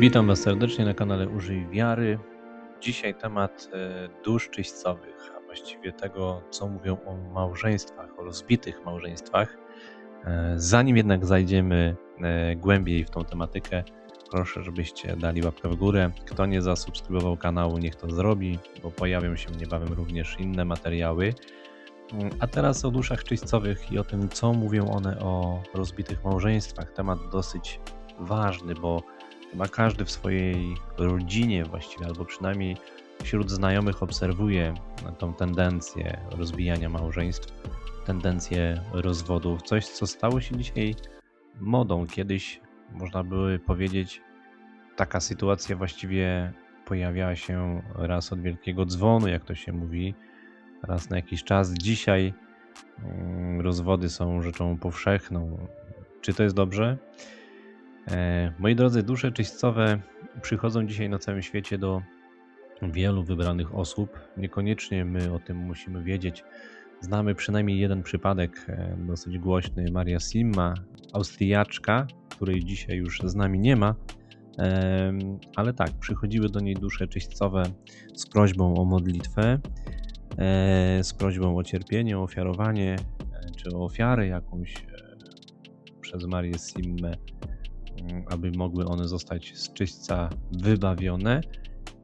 Witam Was serdecznie na kanale Użyj Wiary. Dzisiaj temat e, dusz czyśćcowych, a właściwie tego, co mówią o małżeństwach, o rozbitych małżeństwach. E, Zanim jednak zajdziemy e, głębiej w tą tematykę, proszę, żebyście dali łapkę w górę. Kto nie zasubskrybował kanału, niech to zrobi, bo pojawią się niebawem również inne materiały. A teraz o duszach czyśćcowych i o tym, co mówią one o rozbitych małżeństwach. Temat dosyć ważny, bo chyba każdy w swojej rodzinie właściwie, albo przynajmniej wśród znajomych obserwuje tą tendencję rozbijania małżeństw, tendencję rozwodów. Coś, co stało się dzisiaj modą. Kiedyś można by powiedzieć, taka sytuacja właściwie pojawiała się raz od wielkiego dzwonu, jak to się mówi, raz na jakiś czas. Dzisiaj mm, rozwody są rzeczą powszechną. Czy to jest dobrze? E, Moi drodzy, dusze czyśćcowe przychodzą dzisiaj na całym świecie do wielu wybranych osób. Niekoniecznie my o tym musimy wiedzieć. Znamy przynajmniej jeden przypadek, e, dosyć głośny, Maria Simma, Austriaczka, której dzisiaj już z nami nie ma. Em, Ale tak, przychodziły do niej dusze czyśćcowe z prośbą o modlitwę, e, z prośbą o cierpienie, o ofiarowanie, e, czy o ofiarę jakąś e, przez Marię Simmę mm, aby mogły one zostać z czyśćca wybawione,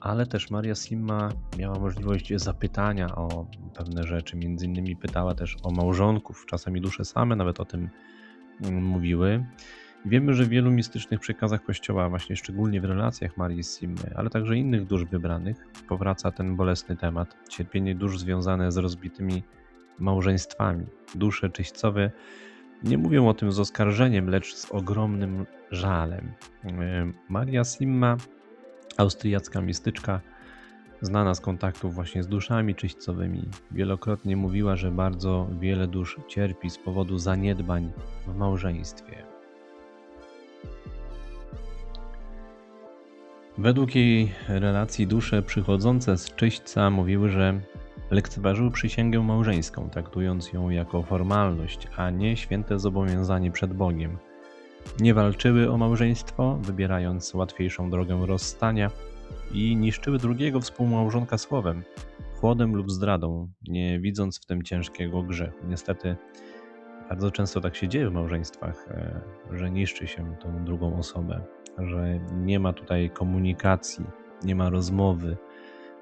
ale też Maria Simma miała możliwość zapytania o pewne rzeczy. Między innymi pytała też o małżonków, czasami dusze same nawet o tym mm, mówiły. Wiemy, że w wielu mistycznych przekazach Kościoła, właśnie szczególnie w relacjach Marii Simmy, ale także innych dusz wybranych, powraca ten bolesny temat cierpienie dusz związane z rozbitymi małżeństwami. Dusze czyśćcowe nie mówią o tym z oskarżeniem, lecz z ogromnym żalem. E, Maria Simma, austriacka mistyczka, znana z kontaktów właśnie z duszami czyśćcowymi, wielokrotnie mówiła, że bardzo wiele dusz cierpi z powodu zaniedbań w małżeństwie. Według jej relacji dusze przychodzące z czyśćca mówiły, że lekceważyły przysięgę małżeńską, traktując ją jako formalność, a nie święte zobowiązanie przed Bogiem. Nie walczyły o małżeństwo, wybierając łatwiejszą drogę rozstania i niszczyły drugiego współmałżonka słowem, chłodem lub zdradą, nie widząc w tym ciężkiego grzechu. Niestety, bardzo często tak się dzieje w małżeństwach, e, że niszczy się tą drugą osobę, że nie ma tutaj komunikacji, nie ma rozmowy,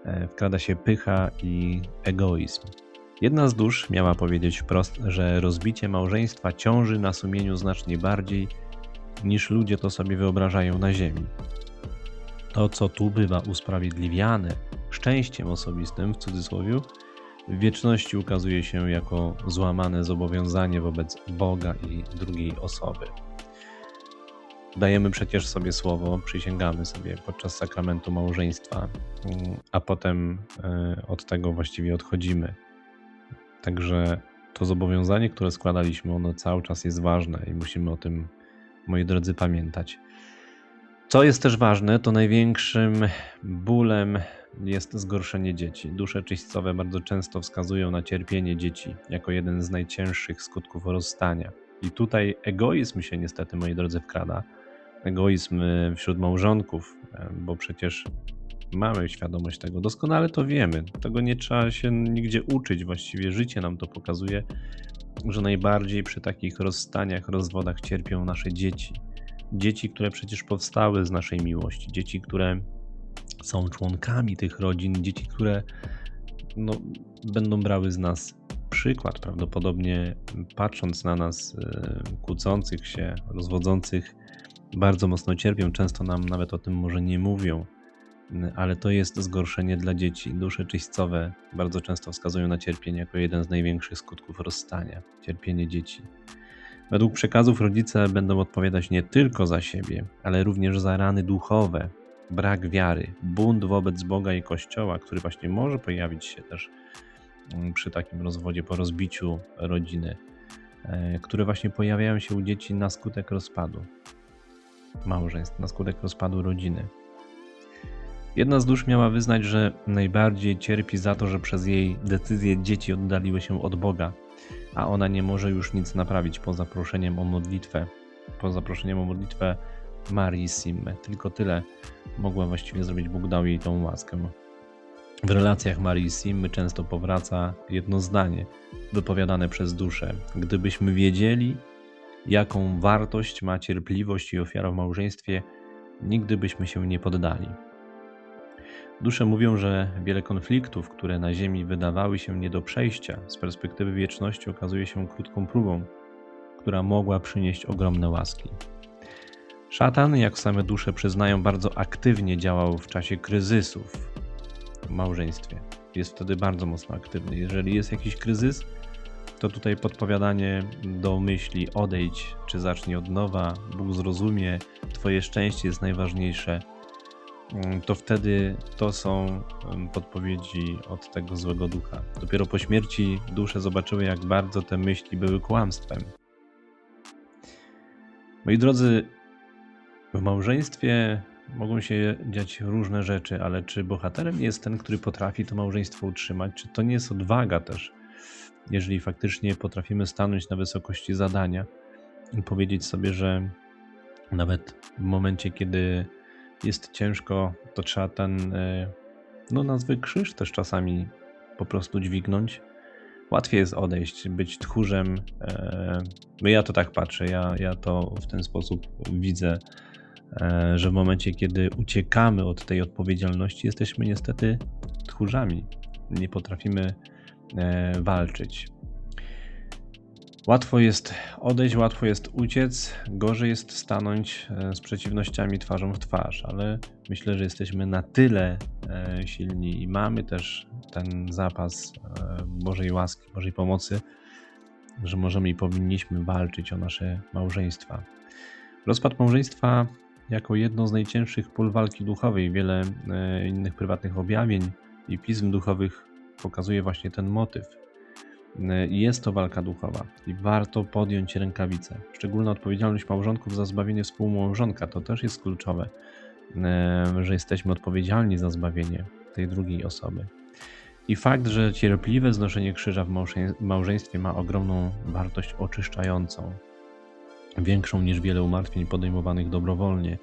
e, wkrada się pycha i egoizm. Jedna z dusz miała powiedzieć wprost, że rozbicie małżeństwa ciąży na sumieniu znacznie bardziej niż ludzie to sobie wyobrażają na ziemi. To, co tu bywa usprawiedliwiane szczęściem osobistym, w cudzysłowie, w wieczności ukazuje się jako złamane zobowiązanie wobec Boga i drugiej osoby. Dajemy przecież sobie słowo, przysięgamy sobie podczas sakramentu małżeństwa, mm, a potem e, od tego właściwie odchodzimy. Także to zobowiązanie, które składaliśmy, ono cały czas jest ważne i musimy o tym, moi drodzy, pamiętać. Co jest też ważne, to największym bólem jest zgorszenie dzieci. Dusze czyśćcowe bardzo często wskazują na cierpienie dzieci jako jeden z najcięższych skutków rozstania. I tutaj egoizm się niestety, moi drodzy, wkrada. Egoizm y, wśród małżonków, y, bo przecież mamy świadomość tego, doskonale to wiemy. Tego nie trzeba się nigdzie uczyć, właściwie życie nam to pokazuje, że najbardziej przy takich rozstaniach, rozwodach cierpią nasze dzieci. Dzieci, które przecież powstały z naszej miłości, dzieci, które są członkami tych rodzin, dzieci, które no, będą brały z nas przykład, prawdopodobnie patrząc na nas y, kłócących się, rozwodzących, bardzo mocno cierpią. Często nam nawet o tym może nie mówią, ale to jest zgorszenie dla dzieci. Dusze czyśćcowe bardzo często wskazują na cierpienie jako jeden z największych skutków rozstania cierpienie dzieci. Według przekazów rodzice będą odpowiadać nie tylko za siebie, ale również za rany duchowe, brak wiary, bunt wobec Boga i Kościoła, który właśnie może pojawić się też mm, przy takim rozwodzie, po rozbiciu rodziny, e, które właśnie pojawiają się u dzieci na skutek rozpadu małżeństw, na skutek rozpadu rodziny. Jedna z dusz miała wyznać, że najbardziej cierpi za to, że przez jej decyzję dzieci oddaliły się od Boga, a ona nie może już nic naprawić poza proszeniem o modlitwę po zaproszeniu o modlitwę Marii Simme. Tylko tyle mogła właściwie zrobić, Bóg dał jej tą łaskę. W relacjach Marii Simmy często powraca jedno zdanie wypowiadane przez duszę. Gdybyśmy wiedzieli, jaką wartość ma cierpliwość i ofiara w małżeństwie, nigdy byśmy się nie poddali. Dusze mówią, że wiele konfliktów, które na Ziemi wydawały się nie do przejścia, z perspektywy wieczności okazuje się krótką próbą, która mogła przynieść ogromne łaski. Szatan, jak same dusze przyznają, bardzo aktywnie działał w czasie kryzysów w małżeństwie. Jest wtedy bardzo mocno aktywny. Jeżeli jest jakiś kryzys, to tutaj podpowiadanie do myśli odejdź, czy zacznij od nowa, Bóg zrozumie, Twoje szczęście jest najważniejsze, mm, to wtedy to są mm, podpowiedzi od tego złego ducha. Dopiero po śmierci dusze zobaczyły, jak bardzo te myśli były kłamstwem. Moi drodzy, w małżeństwie mogą się dziać różne rzeczy, ale czy bohaterem jest ten, który potrafi to małżeństwo utrzymać? Czy to nie jest odwaga też, jeżeli faktycznie potrafimy stanąć na wysokości zadania i powiedzieć sobie, że nawet w momencie, kiedy jest ciężko, to trzeba ten, e, no nazwy krzyż też czasami po prostu dźwignąć. Łatwiej jest odejść, być tchórzem. E, ja to tak patrzę, ja, ja to w ten sposób widzę E, że w momencie, kiedy uciekamy od tej odpowiedzialności, jesteśmy niestety tchórzami. Nie potrafimy walczyć. Łatwo jest odejść, łatwo jest uciec, gorzej jest stanąć e, z przeciwnościami twarzą w twarz, ale myślę, że jesteśmy na tyle silni i mamy też ten zapas Bożej łaski, Bożej pomocy, że możemy i powinniśmy walczyć o nasze małżeństwa. Rozpad małżeństwa jako jedno z najcięższych pól walki duchowej. Wiele e, innych prywatnych objawień i pism duchowych pokazuje właśnie ten motyw. E, jest to walka duchowa i warto podjąć rękawice. Szczególna odpowiedzialność małżonków za zbawienie współmałżonka to też jest kluczowe, e, że jesteśmy odpowiedzialni za zbawienie tej drugiej osoby. I fakt, że cierpliwe znoszenie krzyża w małżeństwie ma ogromną wartość oczyszczającą większą niż wiele umartwień podejmowanych dobrowolnie.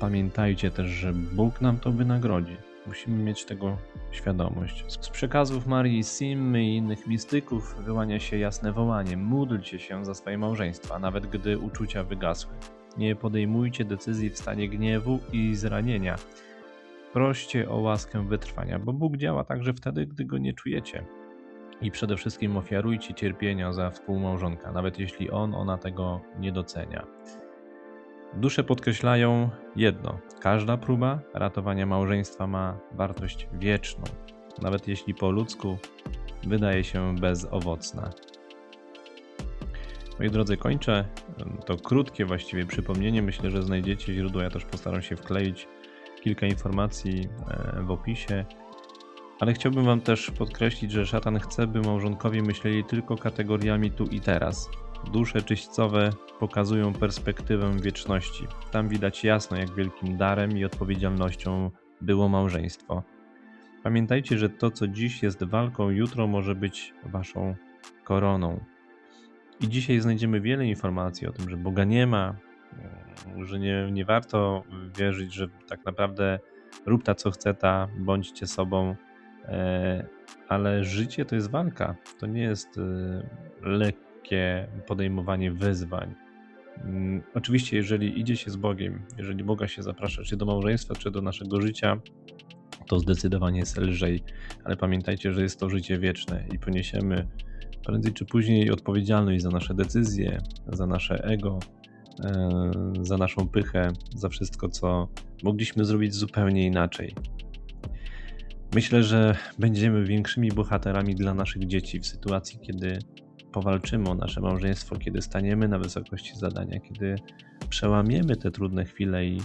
Pamiętajcie też, że Bóg nam to wynagrodzi. Musimy mieć tego świadomość. Z przekazów Marii Simmy i innych mistyków wyłania się jasne wołanie: módlcie się za swoje małżeństwa, nawet gdy uczucia wygasły. Nie podejmujcie decyzji w stanie gniewu i zranienia. Proście o łaskę wytrwania, bo Bóg działa także wtedy, gdy go nie czujecie. I przede wszystkim ofiarujcie cierpienia za współmałżonka, nawet jeśli on, ona tego nie docenia. Dusze podkreślają jedno: każda próba ratowania małżeństwa ma wartość wieczną, nawet jeśli po ludzku wydaje się bezowocna. Moi drodzy, kończę to krótkie właściwie przypomnienie. Myślę, że znajdziecie źródło. Ja też postaram się wkleić kilka informacji e, w opisie. Ale chciałbym Wam też podkreślić, że szatan chce, by małżonkowie myśleli tylko kategoriami tu i teraz. Dusze czyśćcowe pokazują perspektywę wieczności. Tam widać jasno, jak wielkim darem i odpowiedzialnością było małżeństwo. Pamiętajcie, że to, co dziś jest walką, jutro może być Waszą koroną. I dzisiaj znajdziemy wiele informacji o tym, że Boga nie ma, że nie, nie warto wierzyć, że tak naprawdę rób ta co chce ta, bądźcie sobą, E, ale życie to jest walka. To nie jest e, lekkie podejmowanie wyzwań. Mm, oczywiście, jeżeli idzie się z Bogiem, jeżeli Boga się zaprasza, czy do małżeństwa, czy do naszego życia, to zdecydowanie jest lżej, ale pamiętajcie, że jest to życie wieczne i poniesiemy prędzej czy później odpowiedzialność za nasze decyzje, za nasze ego, e, za naszą pychę, za wszystko, co mogliśmy zrobić zupełnie inaczej. Myślę, że będziemy większymi bohaterami dla naszych dzieci w sytuacji, kiedy powalczymy o nasze małżeństwo, kiedy staniemy na wysokości zadania, kiedy przełamiemy te trudne chwile i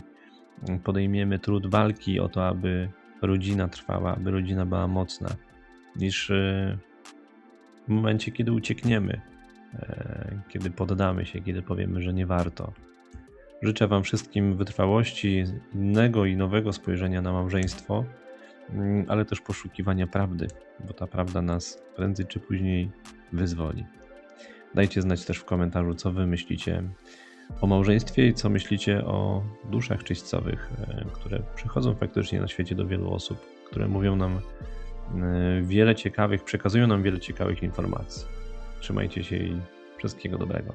podejmiemy trud walki o to, aby rodzina trwała, aby rodzina była mocna, niż e, w momencie, kiedy uciekniemy, e, kiedy poddamy się, kiedy powiemy, że nie warto. Życzę Wam wszystkim wytrwałości, innego i nowego spojrzenia na małżeństwo ale też poszukiwania prawdy, bo ta prawda nas prędzej czy później wyzwoli. Dajcie znać też w komentarzu, co wy myślicie o małżeństwie i co myślicie o duszach czyśćcowych, e, które przychodzą faktycznie na świecie do wielu osób, które mówią nam e, wiele ciekawych, przekazują nam wiele ciekawych informacji. Trzymajcie się i wszystkiego dobrego.